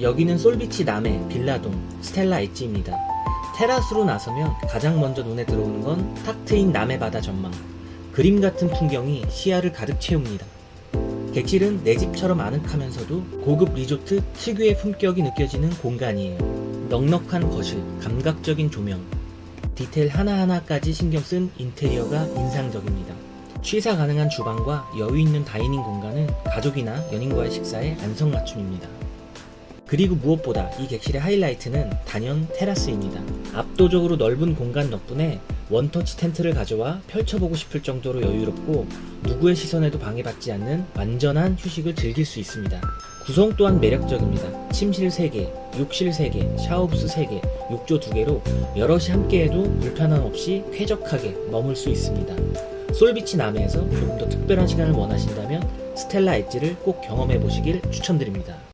여기는 솔비치 남해 빌라동 스텔라 엣지입니다. 테라스로 나서면 가장 먼저 눈에 들어오는 건 탁 트인 남해 바다 전망. 그림 같은 풍경이 시야를 가득 채웁니다. 객실은 내 집처럼 아늑하면서도 고급 리조트 특유의 품격이 느껴지는 공간이에요. 넉넉한 거실, 감각적인 조명, 디테일 하나하나까지 신경 쓴 인테리어가 인상적입니다. 취사 가능한 주방과 여유 있는 다이닝 공간은 가족이나 연인과의 식사에 안성맞춤입니다. 그리고 무엇보다 이 객실의 하이라이트는 단연 테라스입니다. 압도적으로 넓은 공간 덕분에 원터치 텐트를 가져와 펼쳐보고 싶을 정도로 여유롭고 누구의 시선에도 방해받지 않는 완전한 휴식을 즐길 수 있습니다. 구성 또한 매력적입니다. 침실 3개, 욕실 3개, 샤워부스 3개, 욕조 2개로 여럿이 함께해도 불편함 없이 쾌적하게 머물 수 있습니다. 솔비치 남해에서 조금 더 특별한 시간을 원하신다면 스텔라 엣지를 꼭 경험해 보시길 추천드립니다.